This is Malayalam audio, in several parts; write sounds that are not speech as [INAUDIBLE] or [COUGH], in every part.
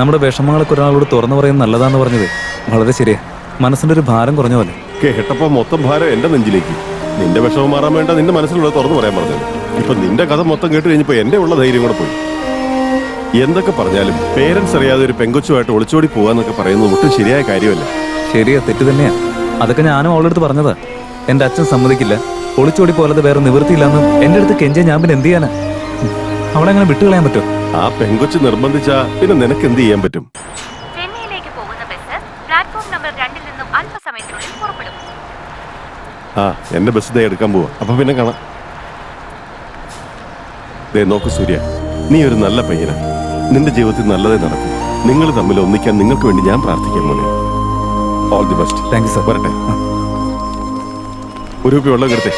നമ്മുടെ വിഷമങ്ങളൊക്കെ ഒരാളോട് തുറന്നു പറയുന്നത് നല്ലതാന്ന് പറഞ്ഞത് വളരെ ശരിയാ. മനസ്സിന്റെ ഒരു ഭാരം കുറഞ്ഞ പോലെ. കേട്ടപ്പോ മൊത്തം ഭാരം എന്റെ നെഞ്ചിലേക്ക്. നിന്റെ വിഷമം മാറാൻ വേണ്ട നിന്റെ മനസ്സിലുള്ള തുറന്നു പറയാൻ പറഞ്ഞത്. ഇപ്പൊ നിന്റെ കഥ മൊത്തം കേട്ട് കഴിഞ്ഞപ്പോ എന്റെ ഉള്ള ധൈര്യം കൂടെ പോയി. എന്തൊക്കെ പറഞ്ഞാലും പേരൻസ് അറിയാതെ ഒരു പെങ്കൊച്ചുമായിട്ട് ഒളിച്ചോടി പോവാന്നൊക്കെ പറയുന്നത് ഒട്ടും ശരിയായ കാര്യമല്ല. ശരിയാ തെറ്റ് തന്നെയാ. അതൊക്കെ ഞാനും അവളുടെ അടുത്ത് പറഞ്ഞതാ. എന്റെ അച്ഛൻ സമ്മതിക്കില്ല. ഒളിച്ചോടി പോലത്തെ വേറെ നിവൃത്തിയില്ലാന്ന് എന്റെ അടുത്ത് കെഞ്ചിയ ഞാൻ പിന്നെ എന്ത് ചെയ്യാനാ? അവളെ അങ്ങനെ വിട്ടുകളയാൻ പറ്റും? ആ പെങ്കൊച്ച് നിർബന്ധിച്ചാ പിന്നെ നിനക്ക് എന്ത് ചെയ്യാൻ പറ്റും? ചെന്നൈയിലേക്ക് പോകുന്ന ബസ് പ്ലാറ്റ്ഫോം നമ്പർ രണ്ടിൽ നിന്നും അല്പസമയത്തിനുള്ളിൽ പുറപ്പെടും. ആ എന്റെ ബസ് ദേ എടുക്കാൻ പോവാ. അപ്പൊ പിന്നെ കാണാം. ദേ നോക്ക് സൂര്യ നീ ഒരു നല്ല പയ്യനാ. നിന്റെ ജീവിതത്തിൽ നല്ലതേ നടക്കും. നിങ്ങൾ തമ്മിൽ ഒന്നിക്കാൻ നിങ്ങൾക്ക് വേണ്ടി ഞാൻ പ്രാർത്ഥിക്കാം മോനെ. All the best thank you sir വരട്ടെ. ഒരു കുപ്പി വെള്ളം എടുത്തേ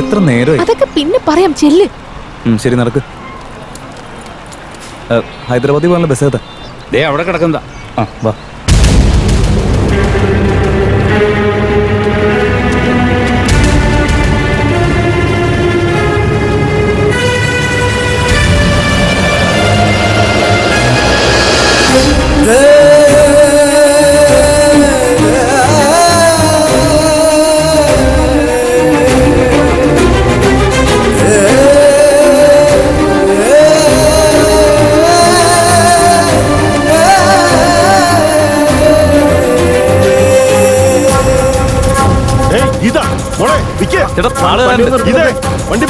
എത്ര നേരം അതൊക്കെ പിന്നെ പറയാം ചെല്ല്. ശരി നടക്ക്. ഹൈദരാബാദിൽ പോകാനുള്ള ബസ് ഏതാ? ദേ അവിടെ കിടക്കുന്നതാ. ആ വാ. വണ്ടി.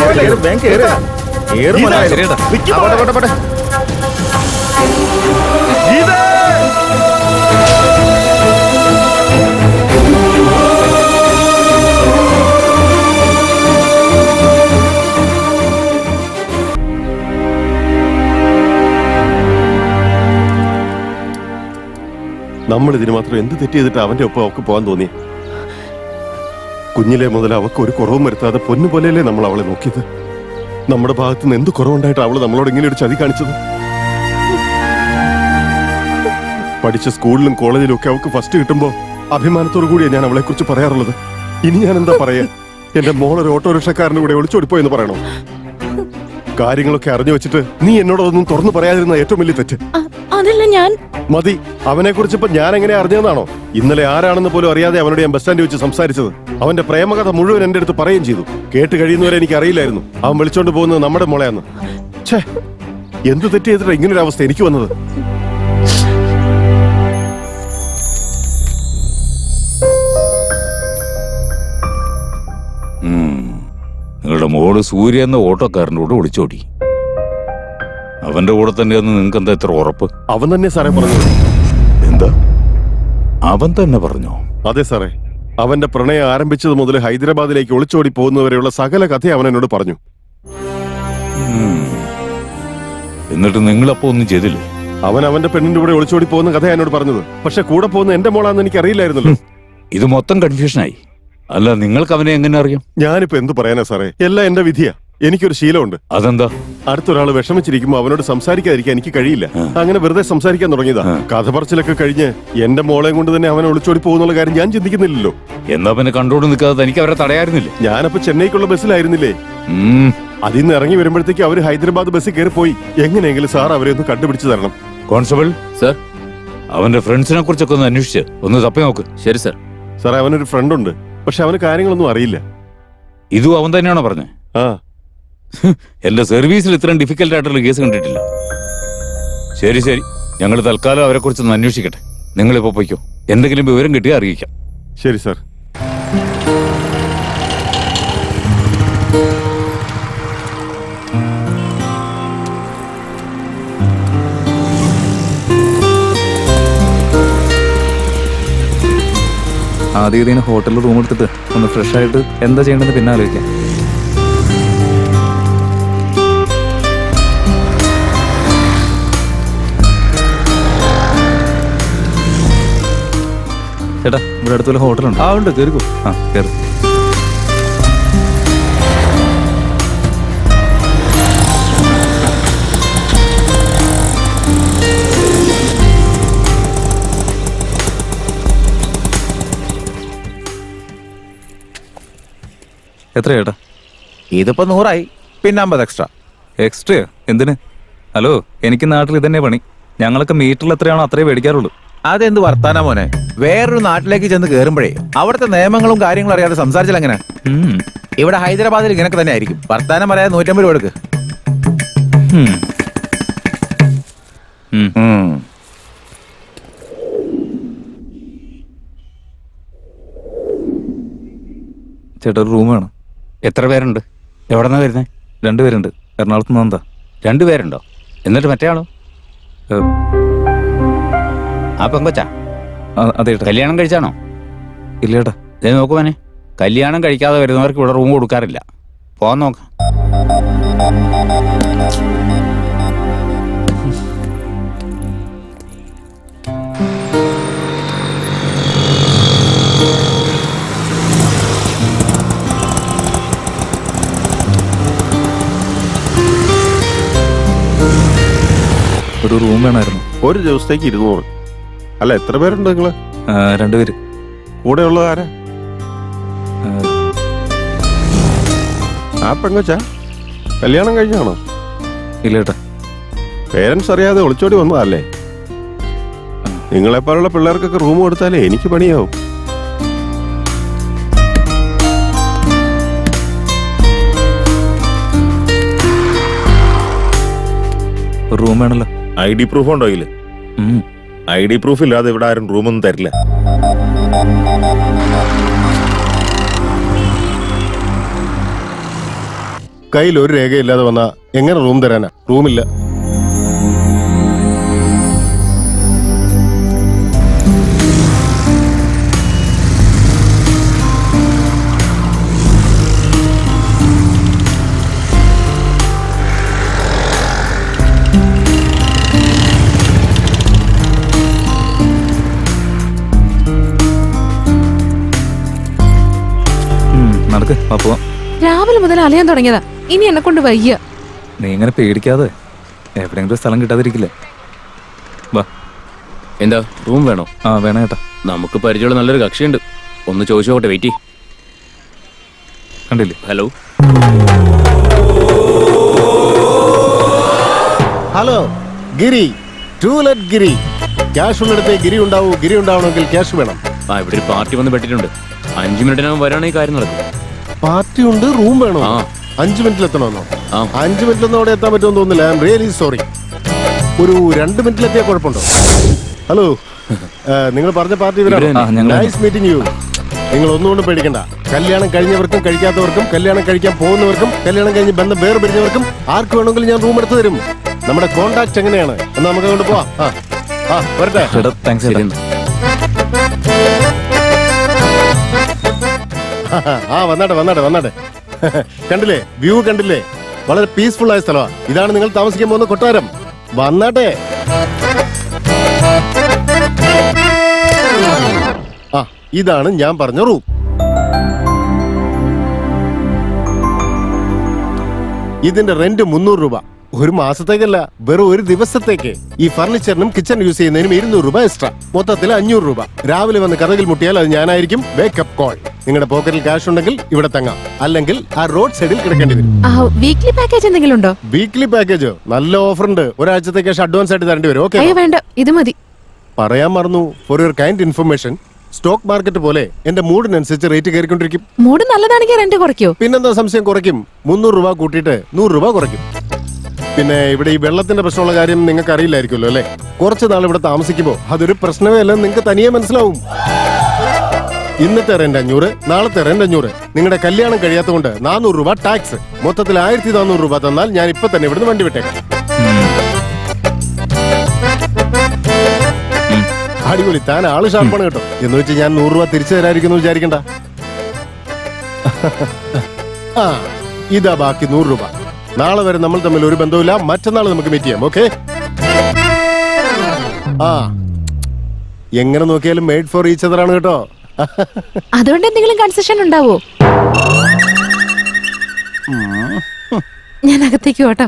നമ്മൾ ഇതിന് മാത്രം എന്ത് തെറ്റ് ചെയ്തിട്ട് അവന്റെ ഒപ്പം ഒക്കെ പോകാൻ തോന്നി കുഞ്ഞിലെ മുതൽ അവൾക്ക് ഒരു കുറവും വരുത്താതെ പൊന്നു പോലെയല്ലേ നമ്മൾ അവളെ നോക്കിയത്? നമ്മുടെ ഭാഗത്ത് നിന്ന് എന്ത് കുറവുണ്ടായിട്ട് അവൾ നമ്മളോട് ഇങ്ങനെ ഒരു ചതി കാണിച്ചത്? പഠിച്ച സ്കൂളിലും കോളേജിലും ഒക്കെ അവൾക്ക് ഫസ്റ്റ് കിട്ടുമ്പോൾ അഭിമാനത്തോടു കൂടിയാണ് ഞാൻ അവളെ കുറിച്ച് പറയാറുള്ളത്. ഇനി ഞാൻ എന്താ പറയാ? എന്റെ മോൾ ഒരു ഓട്ടോറിക്ഷക്കാരന്റെ കൂടെ ഒളിച്ചോടിപ്പോയെന്ന് പറയണോ? കാര്യങ്ങളൊക്കെ അറിഞ്ഞു വെച്ചിട്ട് നീ എന്നോടൊന്നും തുറന്നു പറയാതിരുന്ന ഏറ്റവും വലിയ തെറ്റ്. അതല്ല ഞാൻ മതി അവനെ കുറിച്ച് ഇപ്പൊ ഞാൻ എങ്ങനെ അറിഞ്ഞതാണോ ഇന്നലെ ആരാണെന്ന് പോലും അറിയാതെ അവനോട് ഞാൻ ബസ് സ്റ്റാൻഡിൽ വെച്ച് സംസാരിച്ചത്. അവന്റെ പ്രേമകഥ മുഴുവൻ എന്റെ അടുത്ത് പറയുകയും ചെയ്തു. കേട്ട് കഴിയുന്നവരെ എനിക്ക് അറിയില്ലായിരുന്നു. അവൻ വിളിച്ചോണ്ട് പോകുന്നത് നമ്മുടെ മുളയാന്ന്. ഛേ എന്ത് തെറ്റ് ചെയ്തിട്ടാ ഇങ്ങനൊരു അവസ്ഥ എനിക്ക് വന്നത്? നിങ്ങളുടെ മോൾ സൂര്യ എന്ന ഓട്ടോക്കാരന്റെ കൂടെ ഒളിച്ചോടി അവന്റെ കൂടെ തന്നെയെന്ന് നിങ്ങൾക്ക് എന്താ ഇത്ര ഉറപ്പ്? അവൻ തന്നെ സാറേ പറഞ്ഞു എന്താ? അവൻ തന്നെ പറഞ്ഞു? അതെ സാറേ. അവന്റെ പ്രണയം ആരംഭിച്ചത് മുതൽ ഹൈദരാബാദിലേക്ക് ഒളിച്ചോടി പോകുന്നവരെയുള്ള സകല കഥ അവൻ എന്നോട് പറഞ്ഞു. എന്നിട്ട് നിങ്ങളപ്പോ ഒന്നും ചെയ്തില്ലേ? അവൻ അവന്റെ പെണ്ണിന്റെ കൂടെ ഒളിച്ചോടി പോകുന്ന കഥ എന്നോട് പറഞ്ഞത്. പക്ഷെ കൂടെ പോകുന്ന എന്റെ മോളാന്ന് എനിക്ക് അറിയില്ലായിരുന്നല്ലോ. ഇത് മൊത്തം കൺഫ്യൂഷനായി അല്ല നിങ്ങൾക്ക് അവനെ എങ്ങനെ അറിയാം? ഞാനിപ്പോ എന്ത് പറയാനാ സാറേ? എല്ലാം എന്റെ വിധിയാ. എനിക്കൊരു ശീലമുണ്ട്. അതെന്താ? അടുത്തൊരാൾ വിഷമിച്ചിരിക്കുമ്പോ അവനോട് സംസാരിക്കാതിരിക്കാൻ എനിക്ക് കഴിയില്ല. അങ്ങനെ വെറുതെ സംസാരിക്കാൻ തുടങ്ങിയതാ. കഥ പറച്ചിലൊക്കെ കഴിഞ്ഞ് എന്റെ മോളെയും കൊണ്ട് തന്നെ അവനെ ഒളിച്ചോടി പോകുന്നുള്ള കാര്യം ഞാൻ ചിന്തിക്കുന്നില്ലല്ലോ. എന്നാ പിന്നെ കണ്ടോട് നിൽക്കാതെ തനിക്ക് അവരെ തടയായിരുന്നില്ല? ഞാനപ്പോ ചെന്നൈക്കുള്ള ബസ്സിലായിരുന്നില്ലേ. അതിൽ നിന്ന് ഇറങ്ങി വരുമ്പോഴത്തേക്ക് അവർ ഹൈദരാബാദ് ബസ്സിൽ കയറി പോയി. എങ്ങനെയെങ്കിലും സാർ അവരെ ഒന്ന് കണ്ടുപിടിച്ചു തരണം. കോൺസ്റ്റബിൾ? സർ. അവന്റെ ഫ്രണ്ട്സിനെ കുറിച്ചൊക്കെ ഒന്ന് അന്വേഷിച്ച്. ഒന്ന് തപ്പി നോക്ക്. ശരി സർ. സാർ അവനൊരു ഫ്രണ്ട് ഉണ്ട് പക്ഷെ അവന് കാര്യങ്ങളൊന്നും അറിയില്ല. ഇതും അവൻ തന്നെയാണോ പറഞ്ഞത് ആ. എന്റെ സർവീസിൽ ഇത്രയും ഡിഫിക്കൽട്ട് ആയിട്ടുള്ള കേസ് കണ്ടിട്ടില്ല. ശരി ശരി. ഞങ്ങൾ തൽക്കാലം അവരെ കുറിച്ചൊന്ന് അന്വേഷിക്കട്ടെ. ഇപ്പൊ പോയിക്കോ. എന്തെങ്കിലും വിവരം കിട്ടിയാൽ അറിയിക്കാം. ശരി സാർ. ആദ്യം ഇതിന് ഹോട്ടലിൽ റൂം എടുത്തിട്ട് ഒന്ന് ഫ്രഷ് ആയിട്ട് എന്താ ചെയ്യേണ്ടതെന്ന് പിന്നെ ആലോചിക്കാം. ചേട്ടാ ഇവിടെ അടുത്തുള്ള ഹോട്ടലുണ്ട്? ആ ഉണ്ട് കയറിക്കോ ആ കയറി. എത്ര ചേട്ടാ? ഇതിപ്പോ നൂറായി. പിന്നെ അമ്പത് എക്സ്ട്രാ എക്സ്ട്രയോ എന്തിന്? ഹലോ എനിക്ക് നാട്ടിൽ ഇതന്നെ പണി. ഞങ്ങളൊക്കെ മീറ്ററിൽ എത്രയാണോ അത്രേ മേടിക്കാറുള്ളൂ. അതെന്ത് വർത്താന മോനെ? വേറൊരു നാട്ടിലേക്ക് ചെന്ന് കേറുമ്പോഴേ അവിടുത്തെ നിയമങ്ങളും കാര്യങ്ങളും അറിയാതെ സംസാരിച്ചാൽ എങ്ങനെ. ഇവിടെ ഹൈദരാബാദിൽ ഇങ്ങനൊക്കെ തന്നെ ആയിരിക്കും. വർത്താനം പറയാതെ നൂറ്റമ്പത് രൂപ എടുക്ക്. ചേട്ടൊരു. ചേട്ടാ ഒരു റൂം വേണം. എത്ര പേരുണ്ട്? എവിടെ നിന്നാ വരുന്നത് രണ്ടുപേരുണ്ട്. എറണാകുളത്ത് നിന്ന് എന്താ രണ്ടുപേരുണ്ടോ? എന്നിട്ട് മറ്റേ ആളോ? ആ പെങ്കൊച്ചാ അതെ കല്യാണം കഴിച്ചാണോ? ഇല്ല ഏട്ടാ ഇതേ നോക്കുവാനെ കല്യാണം കഴിക്കാതെ വരുന്നവർക്ക് ഇവിടെ റൂം കൊടുക്കാറില്ല. പോവാൻ നോക്ക. ഒരു റൂം വേണമായിരുന്നു. ഒരു ദിവസത്തേക്ക് ഇരുന്നൂറ്. അല്ല എത്ര പേരുണ്ട് നിങ്ങൾ? രണ്ടുപേര്. കൂടെ ഉള്ളത് ആരാ? ആ, കല്യാണം കഴിഞ്ഞാണോ? ഇല്ല ചേട്ടാ പേരൻസ് അറിയാതെ ഒളിച്ചോടി വന്നതല്ലേ? നിങ്ങളെപ്പോലുള്ള പിള്ളേർക്കൊക്കെ റൂം കൊടുത്താലേ എനിക്ക് പണിയാവും. റൂം വേണല്ലോ. ഐ ഡി പ്രൂഫ് ഉണ്ടോ ഇതിൽ? ഉം. ഐ ഡി പ്രൂഫ് ഇല്ലാതെ ഇവിടെ ആരും റൂമൊന്നും തരില്ല. കയ്യിൽ ഒരു രേഖയില്ലാതെ വന്നാ എങ്ങനെ റൂം തരാനാ? റൂമില്ല. മുതൽ അലയാൻ തുടങ്ങിയതാ. ഇനി എന്നെ കൊണ്ട് വയ്യ. നീ ഇങ്ങനെ പേടിക്കാതെ എവിടെയെങ്കിലും സ്ഥലം കിട്ടാതിരിക്കില്ലേ? വാ. എന്താ റൂം വേണോ? ആ വേണം ഏട്ടാ. നമുക്ക് പരിചയമുള്ള നല്ലൊരു കക്ഷിയുണ്ട്. ഒന്ന് ചോദിച്ചു നോക്കട്ടെ വെയിറ്റ് കണ്ടില്ലേ? Hello. Hello Giri. To let Giri. Cash ഉള്ളിടത്തെ Giri ഉണ്ടാവൂ ഗിരി ഉണ്ടാവണമെങ്കിൽ ക്യാഷ് വേണം. ആ ഇവിടെ ഒരു പാർട്ടി വന്ന് പെട്ടിട്ടുണ്ട്. അഞ്ചു മിനിറ്റിനകം വരാണെങ്കിൽ കാര്യം നടക്കും പാർട്ടി ഉണ്ട് റൂം വേണോ. അഞ്ചു മിനിറ്റിൽ എത്തണമെന്നോ അഞ്ചു മിനിറ്റിലൊന്നും അവിടെ എത്താൻ പറ്റുമെന്ന് തോന്നുന്നില്ല. ഐ എം റിയലി സോറി ഒരു രണ്ട് മിനിറ്റിൽ എത്തിയാൽ കുഴപ്പമുണ്ടോ [LAUGHS] ഹലോ നിങ്ങൾ പറഞ്ഞ പാർട്ടി നൈസ് മീറ്റിംഗ് യു നിങ്ങൾ ഒന്നുകൊണ്ടും പേടിക്കണ്ട. കല്യാണം കഴിഞ്ഞവർക്കും കഴിക്കാത്തവർക്കും കല്യാണം കഴിക്കാൻ പോകുന്നവർക്കും കല്യാണം കഴിഞ്ഞ് ബന്ധം വേറെ പിരിഞ്ഞവർക്കും ആർക്ക് വേണമെങ്കിലും ഞാൻ റൂം എടുത്തു തരും. നമ്മുടെ കോണ്ടാക്ട് എങ്ങനെയാണ്? എന്നാ നമുക്ക് അങ്ങോട്ട് പോവാം. ആ. ആ വരട്ടെ. ആ വന്നാട്ടെ വന്നാട്ടെ വന്നാട്ടെ. കണ്ടില്ലേ? വ്യൂ കണ്ടില്ലേ? വളരെ പീസ്ഫുൾ ആയ സ്ഥലമാണ് ഇതാണ് നിങ്ങൾ താമസിക്കാൻ പോകുന്ന കൊട്ടാരം. വന്നാട്ടെ. ആ ഇതാണ് ഞാൻ പറഞ്ഞ റൂം ഇതിന്റെ റെന്റ് മുന്നൂറ് രൂപ. ഒരു മാസത്തേക്കല്ല വെറും ഒരു ദിവസത്തേക്ക്. ഈ ഫർണിച്ചറിനും കിച്ചൺ യൂസ് ചെയ്യുന്നതിനും ഇരുന്നൂറ് രൂപ എക്സ്ട്രാ മൊത്തത്തിൽ അഞ്ഞൂറ് രൂപ. രാവിലെ വന്ന് കഥകൾ മുട്ടിയാൽ അത് ഞാനായിരിക്കും വേക്കപ്പ് കോൾ നിങ്ങളുടെ പോക്കറ്റിൽ ക്യാഷ് ഉണ്ടെങ്കിൽ ഇവിടെ തങ്ങാം. അല്ലെങ്കിൽ ആ റോഡ് സൈഡിൽ കിടക്കേണ്ടി വരും. വീക്ക്ലി പാക്കേജ് എന്തെങ്കിലും ഉണ്ടോ? വീക്ക്ലി പാക്കേജോ നല്ല ഓഫർ ഉണ്ട്. ഒരാഴ്ചത്തെ ക്യാഷ് അഡ്വാൻസ് ആയിട്ട് തരേണ്ടി വരും. ഓക്കെ വേണ്ട. ഇത് മതി. പറയാൻ മറന്നു. For your kind information stock market പോലെ എന്റെ മൂഡിനനുസരിച്ച് റേറ്റ് കയറിക്കൊണ്ടിരിക്കും. മൂഡ് നല്ലതാണെങ്കിൽ റെന്റ് കുറയ്ക്കോ. പിന്നെന്താ സംശയം? കുറയ്ക്കും. മുന്നൂറ് രൂപ കൂട്ടിയിട്ട് നൂറ് രൂപ കുറയ്ക്കും. പിന്നെ ഇവിടെ ഈ വെള്ളത്തിന്റെ പ്രശ്നമുള്ള കാര്യം നിങ്ങൾക്ക് അറിയില്ലായിരിക്കുമല്ലോ അല്ലെ? കുറച്ച് നാൾ ഇവിടെ താമസിക്കുമ്പോൾ അതൊരു പ്രശ്നമേ അല്ലെന്ന് നിങ്ങൾക്ക് തനിയെ മനസ്സിലാവും. ഇന്നത്തെ റെന്റ് അഞ്ഞൂറ് നാളത്തെ റെന്റ് അഞ്ഞൂറ്. നിങ്ങളുടെ കല്യാണം കഴിയാത്തതുകൊണ്ട് നാനൂറ് രൂപ ടാക്സ് മൊത്തത്തിൽ ആയിരത്തി നാനൂറ് രൂപ തന്നാൽ ഞാൻ ഇപ്പൊ തന്നെ ഇവിടുന്ന് വണ്ടി വിട്ടേക്കാം. അടിപൊളി താൻ ആൾ ഷാർപ്പാണ് കേട്ടോ. എന്ന് വെച്ച് ഞാൻ നൂറ് രൂപ തിരിച്ചു തരാതിരിക്കുന്നു വിചാരിക്കണ്ട. ആ ഇതാ ബാക്കി നൂറ് രൂപ. നാളെ വരെ നമ്മൾ തമ്മിൽ ഒരു ബന്ധവുമില്ല. മറ്റന്നാൾ നമുക്ക് മീറ്റ് ചെയ്യാം ഓക്കെ ആ. എങ്ങനെ നോക്കിയാലും മെയ്ഡ് ഫോർ ഈച്ച് ആണ് കേട്ടോ. അതുകൊണ്ട് എന്തെങ്കിലും കൺസെഷൻ ഉണ്ടാവോ? ഞാൻ അകത്തേക്ക് പോട്ടോ.